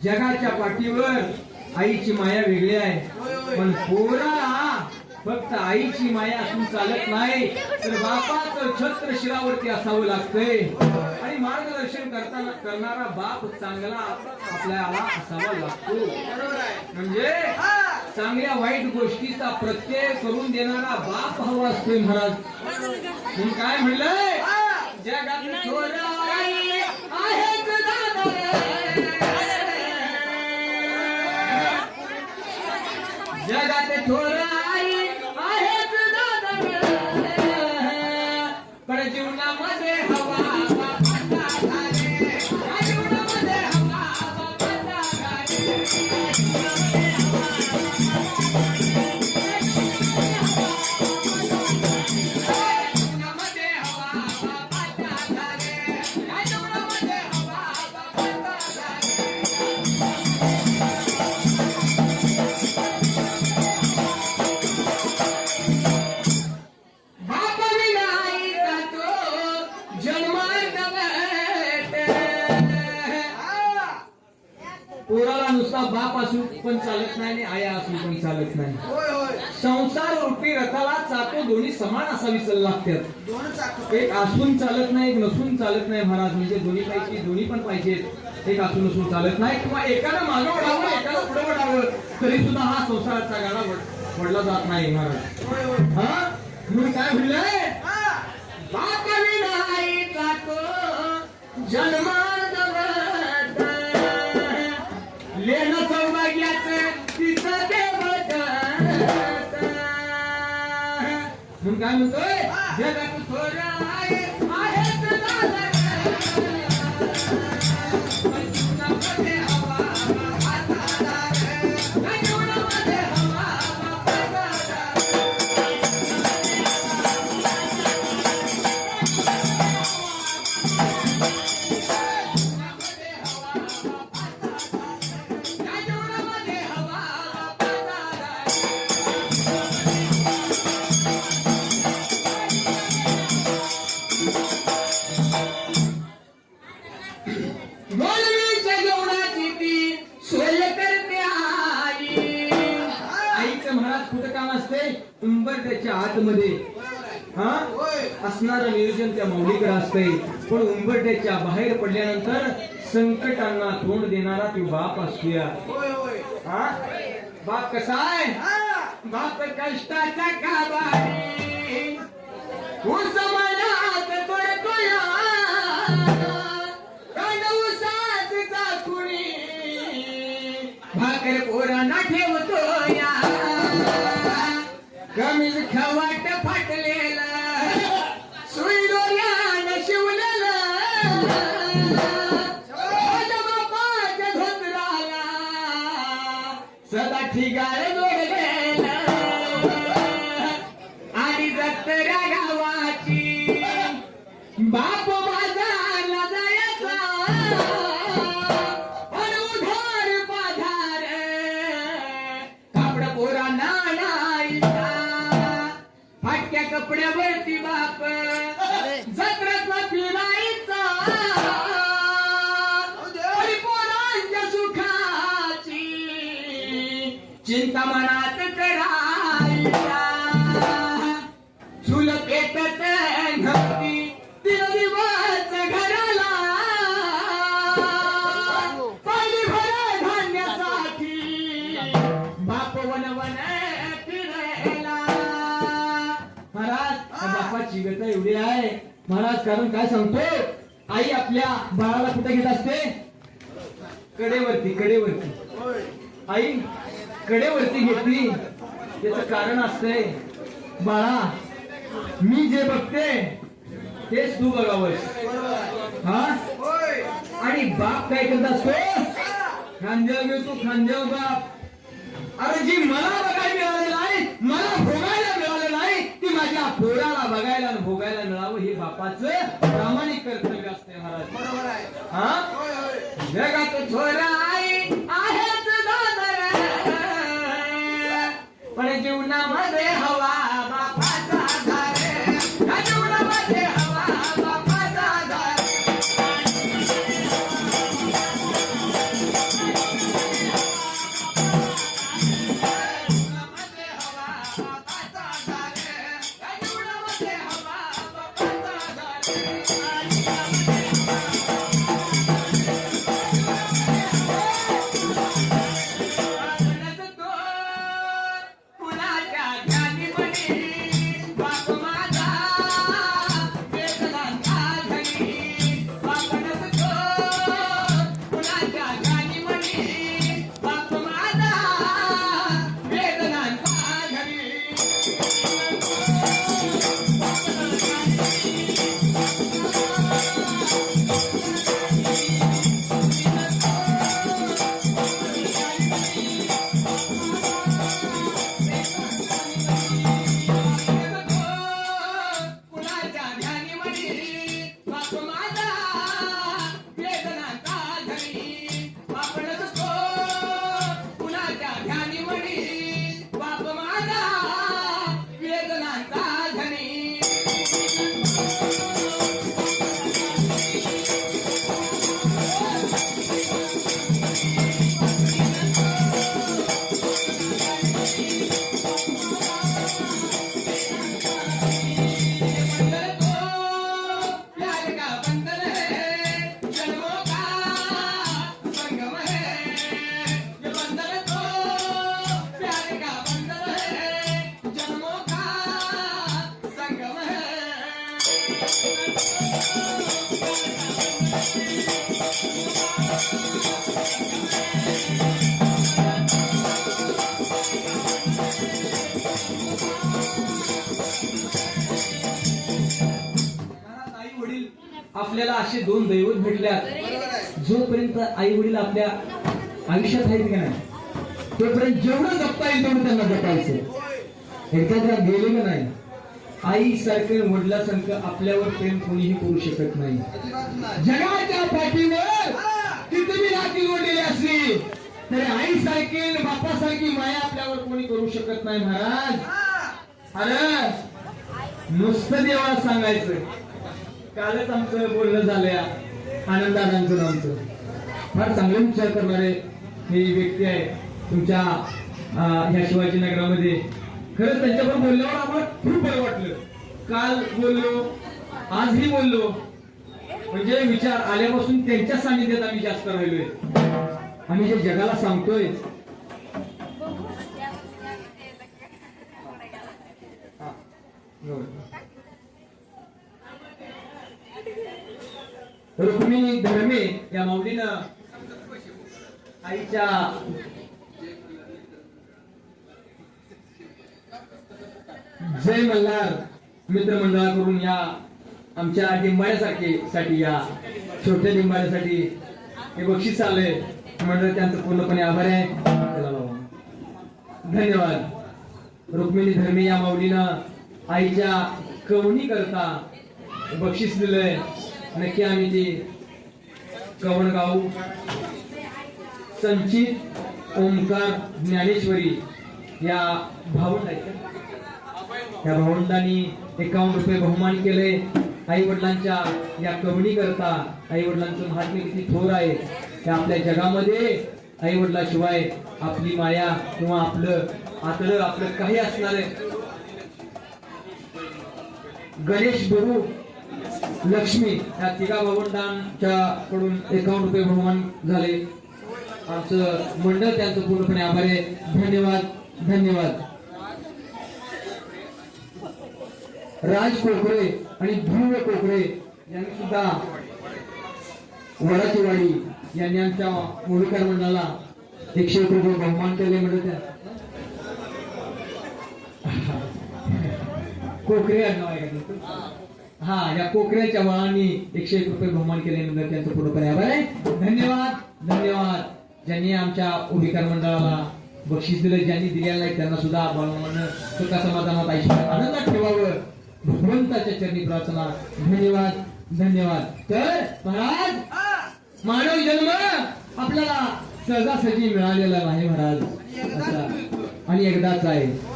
जगाच्या पाठीवर आईची माया वेगळी आहे. पण पोरा फक्त आईची माया असून चालत नाही. तर बापाचं छत्र शिरावरती असावं लागतंय. आणि मार्गदर्शन करताना करणारा बाप चांगला आपल्याला असावा लागतो. म्हणजे चांगल्या वाईट गोष्टीचा प्रत्यय करून देणारा बाप हवा असतोय महाराज. म्हणून काय म्हणलंय? जगात जगात थोर पोराला नुसता बाप असू पण चालत नाही आणि आया असू पण चालत नाही. संसार रूपी रथाला चाको दोन्ही समान असावी सल्ला लागतात. एक असून चालत नाही एक नसून चालत नाही महाराज म्हणजे दोन्ही पैकी दोन्ही पण पाहिजेत. एक असून नसून चालत नाही किंवा एकाला मागं वडावं एकाला पुढे वडावं तरी सुद्धा हा संसाराचा गाडा वड- वडला जात नाही महाराज. हा? म्हणून काय म्हणलंय? बाप जातो जन्मार्ग म्हणून काय म्हणतोय जगात थोर आहे आईचं महाराज कुठं काम असते उंबरट्याच्या आतमध्ये. हा? होय असणारं नियोजन त्या माऊलीकडे असते पण उंबरट्याच्या बाहेर पडल्यानंतर संकटांना तोंड देणारा तो बाप असतोया. हा? बाप कसा आहे? हा. बाप कष्टाचा काबारी कमी खवाट फाटलेला सुई डोळ्यानं शिवलेला. माझ्या बापाच्या धोतराला सदा ठिगाळ जोडलेला. आणि जत्रा गावाची बाप महाराज कारण काय सांगतो? आई आपल्या बाळाला कुठे घेत असते? कडेवरती कडेवरती. आई कडेवरती घेतली. त्याच कारण असतंय बाळा मी जे बघते तेच तू बघावंस. हा? आणि बाप काय करत असतो? खांद्यावर तू खांद्यावर बाप. अरे जी मला बघायला मिळालेला आहे मला भोगायला मिळालेलं आहे ती माझ्या पोराला बघायला आणि भोगायला मिळावं हे बापाचं प्रामाणिक कर्तव्य असते महाराज. बरोबर आहे. हा? होय होय. जगात थोर आपल्याला असे दोन दैवत भेटल्यात जोपर्यंत आई वडील आपल्या आयुष्यात आहेत का नाही तोपर्यंत जेवढं जपता येईल तेवढं त्यांना जपायचं एकदा जर गेले का नाही आई सारखं वडिलासारखं आपल्यावर प्रेम कोणीही करू शकत नाही जगाच्या पाठीवर. किती नाती जोडलेली असली तरी आई सारखी बापासारखी माया आपल्यावर कोणी करू शकत नाही महाराज. अरे नुसतं देवाला सांगायचं कालच आमचं बोलणं झालंय. आनंदादांचं आमचं फार चांगले विचार करणारे ही व्यक्ती आहे तुमच्या ह्या शिवाजीनगरामध्ये खरंच त्यांच्याबरोबर बोलल्यावर आम्हाला खूप बरं वाटलं. काल बोललो आजही बोललो. म्हणजे विचार आल्यापासून त्यांच्या सानिध्यात आम्ही जास्त राहिलोय. आम्ही जे जगाला सांगतोय हा, बरोबर. रुक्मिणी धर्मे या माऊलीनं आईच्या जय मल्हार मित्रमंडळाकडून या आमच्या डिंबाळ्यासाठी साठी या छोट्या लिंबाळ्यासाठी हे बक्षीस आलंय मंडळ त्यांचं पूर्णपणे आभार आहे. धन्यवाद. रुक्मिणी धर्मे या माऊलीनं आईच्या कवणी करता बक्षीस दिलंय. नक्की आम्ही ती कवण संचित ओमकार ज्ञानेश्वरी या भावंड या भावंडांनी एकावन्न रुपये बहुमान केले. आई वडिलांच्या या कवणी करता आई वडिलांचं महात्म्य किती थोर आहे. त्या आपल्या जगामध्ये आई वडिलाशिवाय आपली माया किंवा आपलं आतलं आपलं काही असणार आहे. गणेश गुरु लक्ष्मी या तिघा भावंडांच्या कडून एकावन्न रुपये बहुमान झाले. आमचं मंडळ त्यांचं पूर्णपणे आभारी आहे. धन्यवाद धन्यवाद. राज कोकरे आणि ध्रुव कोकरे यांनी सुद्धा वडाची वाडी यांनी आमच्या मोडीकर मंडळाला एकशे एक रुपये बहुमान केले म्हणजे कोकरे यांना हा या कोकऱ्याच्या वळांनी एकशे एक रुपये बहुमान केल्यानंतर त्यांचं पूर्णपणे आभार आहे. धन्यवाद धन्यवाद. ज्यांनी आमच्या उभिकार मंडळाला बक्षीस दिलं ज्यांनी दिलेलं नाही त्यांना सुद्धा बळमानं सुखा समाधानात आयुष्यात आनंदात ठेवावं. भगवंताच्या चरणी प्रार्थना. धन्यवाद धन्यवाद. तर महाराज हा. मानव जन्म आपल्याला सहजासहजी मिळालेला नाही महाराज. आणि एकदाच आहे.